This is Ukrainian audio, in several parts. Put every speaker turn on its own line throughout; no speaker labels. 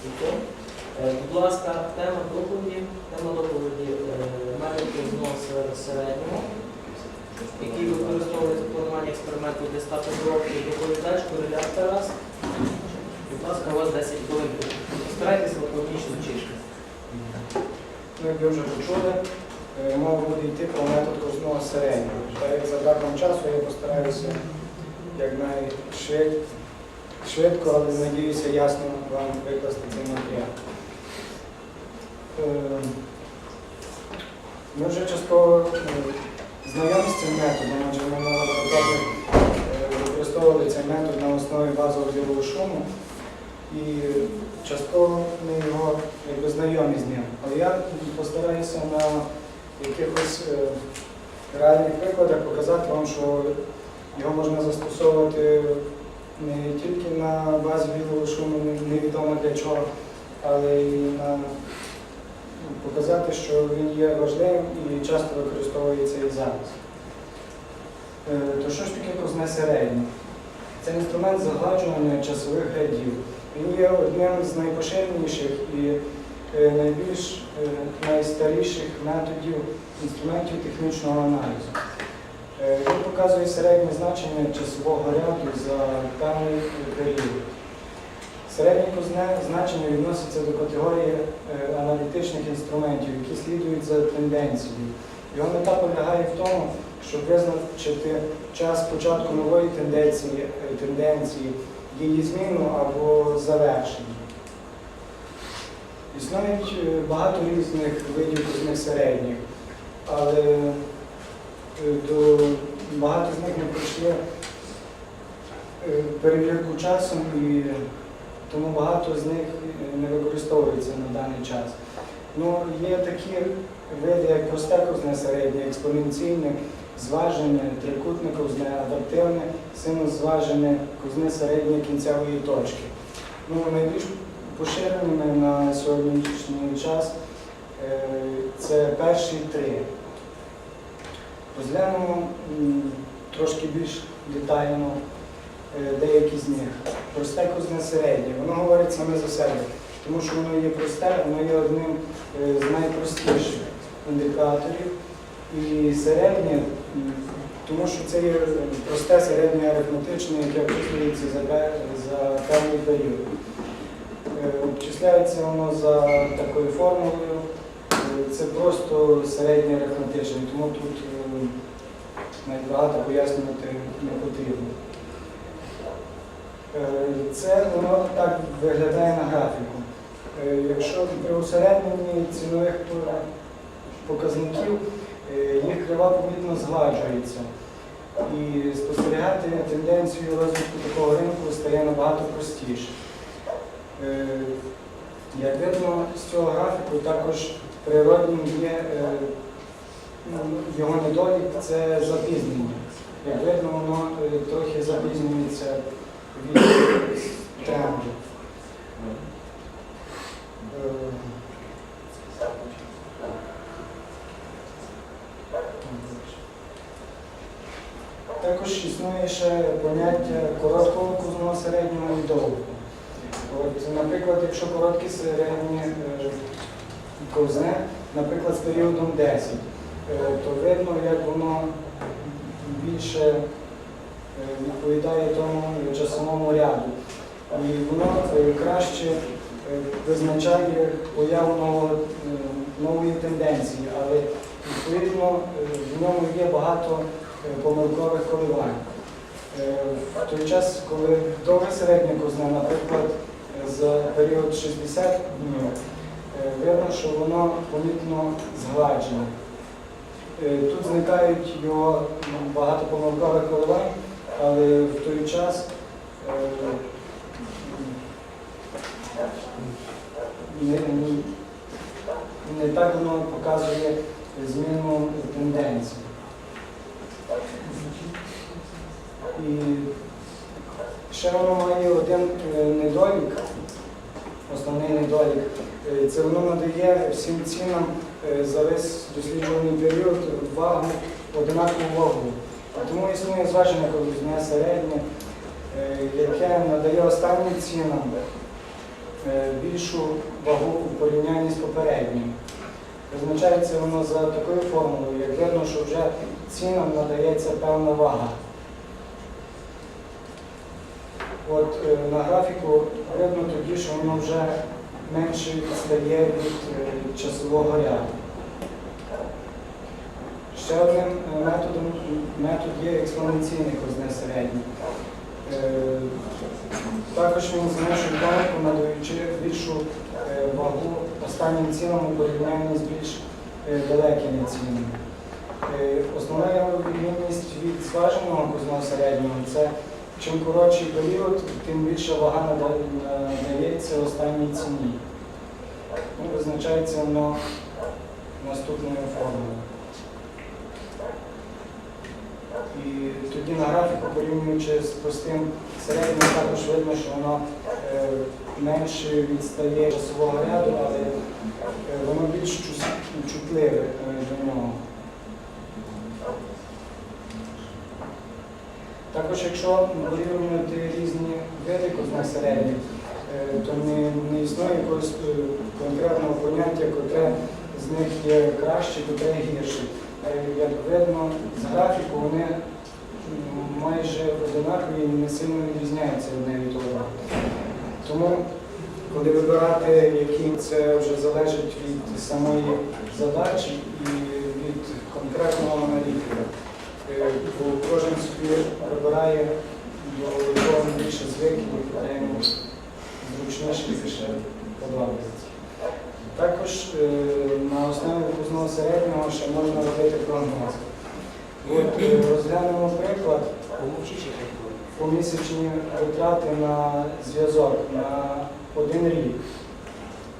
Е, Будь ласка, тема доповіді, тема доповіді е, метод знос середнього, який використовується в плануванні експерименту для стати років. Доповідач кореляр Тарас. Будь ласка, у вас 10 хвилин. Постарайтеся лаконічно.
Ну, як ви вже почули, е, мова буде йти про метод кожного середнього. Так як за браком часу я постараюся якнайшвидко, швидко, але надіюся ясно вам викласти цей матеріал. Е, Ми вже частково е, знайомі з цим методом, адже ми на лабораторії е, використовували цей метод на основі базового ділового шуму. І частково ми його якби знайомі з ним. Але я постараюся на якихось реальних прикладах показати вам, що його можна застосовувати не тільки на базі білого шуму, невідомо для чого, але і на ну, показати, що він є важливим і часто використовується і зараз. Е, То що ж таке козне середнє? Це інструмент загладжування часових рядів. Він є одним з найпоширеніших і е, найбільш е, найстаріших методів інструментів технічного аналізу. Е, Він показує середнє значення часового ряду за певний період. Середнє значення відноситься до категорії е, аналітичних інструментів, які слідують за тенденцією. Його мета полягає в тому, щоб визначити час початку нової тенденції, е, тенденції її зміну або завершення. Існують багато різних видів кузних середніх, але е, до багато з них не пройшли е, перевірку часом і тому багато з них е, не використовується на даний час. Ну, є такі види, як просте кузне середнє, експоненційне, зважене, трикутне кузне, адаптивне, синус-зважене, кузне середнє кінцевої точки. Ну, найбільш поширеними на сьогоднішній час е, це перші три. Розглянемо трошки більш детально е, деякі з них. Просте кузне середнє. Воно говорить саме за себе, тому що воно є просте, воно є одним е, з найпростіших індикаторів. І середнє, тому що це є просте середнє арифметичне, яке обчислюється за, певний період. Е, Обчисляється воно за такою формулою. Це просто середнє арифметичне, тому тут е, навіть багато пояснювати не потрібно. Е, Це воно так виглядає на графіку. Е, Якщо при усередненні цінових показників їх крива помітно згладжується. І спостерігати тенденцію розвитку такого ринку стає набагато простіше. Як видно з цього графіку, також природнім є е, його недолік це запізнення. Як видно, воно е, трохи запізнюється від тренду. Е, Також існує ще поняття короткого кузного середнього і довгого. Наприклад, якщо коротке середнє е, ковзне, наприклад, з періодом 10, е, то видно, як воно більше е, відповідає тому часовому ряду. І воно е, краще е, визначає появу нового, е, нової тенденції, але відповідно е, в ньому є багато е, помилкових коливань. Е, В той час, коли довге середнє кузне, наприклад, за період 60 днів, е, видно, що воно помітно згладжене. Е, Тут зникають його ну, багато помилкових коливань, але в той час е, не, не, так воно показує зміну тенденції. І ще воно має один е, недолік, основний недолік. Е, Це воно надає всім цінам е, за весь досліджуваний період вагу, одинакову вагу. А Тому існує зважене ковзне середнє, е, яке надає останнім цінам більшу вагу у порівнянні з попереднім. Визначається воно за такою формулою, як видно, що вже цінам надається певна вага. От на графіку видно тоді, що воно вже менше відстає від е, часового ряду. Ще одним е, методом метод є експоненційний озне середній. Е, Також він зменшує помилку, надаючи більшу вагу останнім цінам у порівнянні з більш далекими цінами. Основна відмінність від зваженого кузного середнього це чим коротший період, тим більша вага нада- надається останній ціні. Ну, Визначається воно наступною формулою. І тоді на графіку, порівнюючи з простим середнім, також видно, що воно е, менше відстає часового ряду, але е, воно більш чутливе е, до нього. Також, якщо порівнювати різні види середніх, е, то не, не існує якогось е, конкретного поняття, котре з них є краще, котре гірше. Е, Як видно з графіку, вони майже одинакові і не сильно відрізняються одне від одного. Тому, коли вибирати, які це вже залежить від самої задачі і від конкретного аналітика. Е, кожен собі вибирає до якого більше звик і яке йому зручніше більше подобається. Також е, на основі кузного середнього ще можна робити прогноз. От е, розглянемо приклад помісячні витрати на зв'язок на один рік.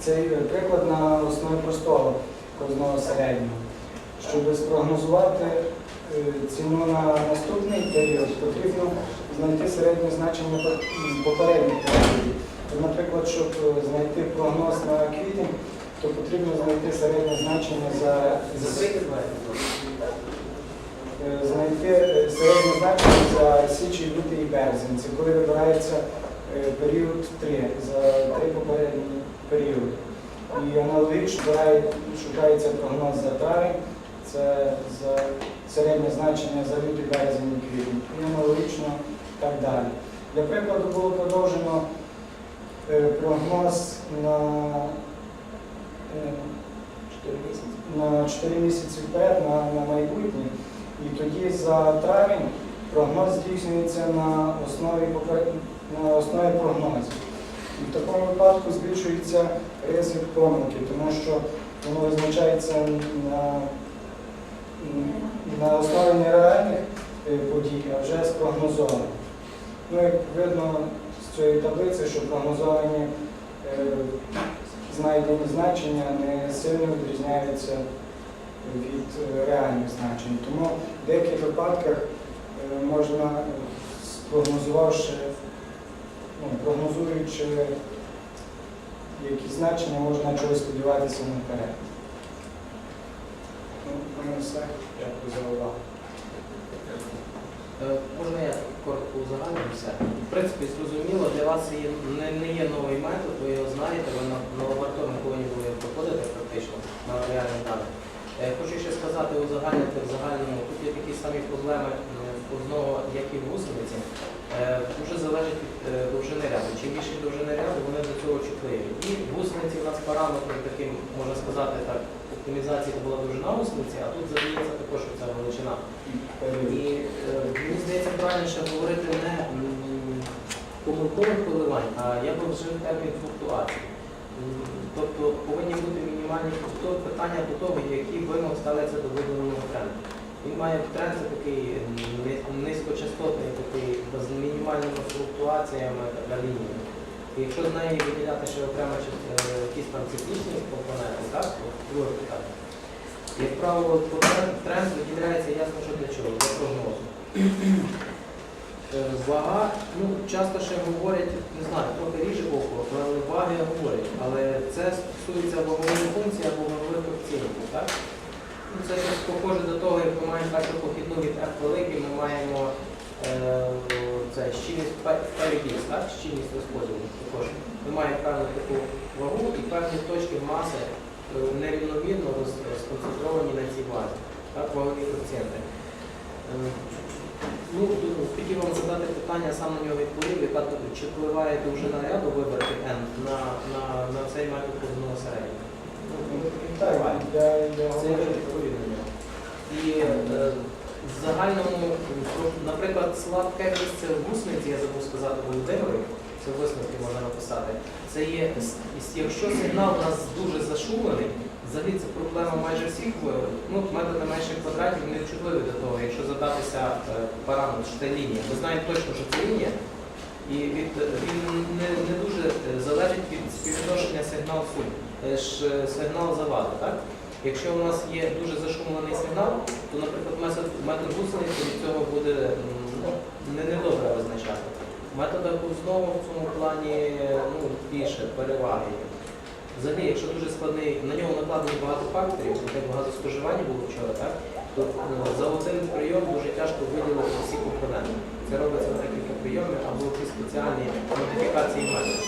Цей приклад на основі простого кожного середнього. Щоб спрогнозувати ціну на наступний період, потрібно знайти середнє значення по- попередніх періодів. Наприклад, щоб е, знайти прогноз на квітень, то потрібно знайти середнє значення за. Е, знайти е, середнє значення за січень, лютий і березень. Це коли вибирається е, період 3, за три попередні періоди. І аналогічно шукається прогноз за травень, це за середнє значення за лютий, березень і квітень. І так далі. Для прикладу було продовжено е, прогноз на е, на 4 місяці вперед на, на майбутнє. І тоді за травень прогноз здійснюється на основі, на основі прогнозів. І в такому випадку збільшується ризик помилки, тому що воно визначається на, на основі не реальних е, подій, а вже спрогнозованих. Ну, як видно з цієї таблиці, що прогнозовані е, знайдені значення не сильно відрізняються від е, реальних значень. Тому в деяких випадках можна, спрогнозувавши, ну, прогнозуючи які значення, можна чогось сподіватися наперед. Ну. Дякую за увагу.
Е, Можна я коротко узагальню все? В принципі, зрозуміло, для вас є, не, не є новий метод, ви його знаєте, ви на, на лабораторному повинні були проходити практично на реальних даних. Е, Хочу ще сказати, узагальнити в загальному, тут є такі самі проблеми одного, як і в гусениці. Е, Дуже залежить від е, довжини ряду. Чим більше довжини ряду, вони до цього чутливі. І в гусениці у нас параметром таким, можна сказати так, оптимізації була довжина гусениці, а тут задається також ця величина. І е, правильніше говорити не помилкових коливань, а я би вжив термін флуктуації. Тобто повинні бути мінімальні питання до того, який вимог ставиться до видаленого тренду. Він має тренд це такий низькочастотний, такий з мінімальними флуктуаціями така лінія. І якщо з неї виділяти ще окремо е, якісь там циклічні компоненти, так, друге питання. Як правило, тренд виділяється ясно, що для чого, для прогнозу. Е, Вага, ну, часто ще говорять, не знаю, трохи ріже око, але ваги говорять. Але це стосується вагової функції або вагових коефіцієнтів, так? Ну, це щось похоже до того, як ми маємо першу похідну від F великий, ми маємо е, це щільність X, так? Щільність розподілу також Ми маємо певну таку вагу і певні точки маси е, нерівномірно сконцентровані на цій базі. Так, вагові коефіцієнти. Ну, хотів вам задати питання, сам на нього відповів, яка чи впливає довжина ряду вибрати n на, на, на цей метод позивного середнього. Ну,
я
це на нього. І е, в загальному, наприклад, слабке місце в гусениці, я забув сказати Володимиру, це в висновки можна написати. Це є, якщо сигнал у нас дуже зашумлений, взагалі це проблема майже всіх ну, методи менших квадратів не чутливі до того, якщо задатися е, параметр, що це лінія. Ми знаємо точно, що це лінія, і від, він не, не дуже е, залежить від співвідношення сигнал-суть, е, ж, е, сигнал завади. Так? Якщо у нас є дуже зашумлений сигнал, то, наприклад, метод, метод гусениці від цього буде ну, не недобре визначати. Метода знову в цьому плані ну, більше переваги. є. Взагалі, якщо дуже складний, на нього накладено багато факторів, як багато споживання було вчора, так? то е, за один прийом дуже тяжко виділити всі компоненти. Це робиться на декілька прийомів або якісь спеціальні модифікації методу.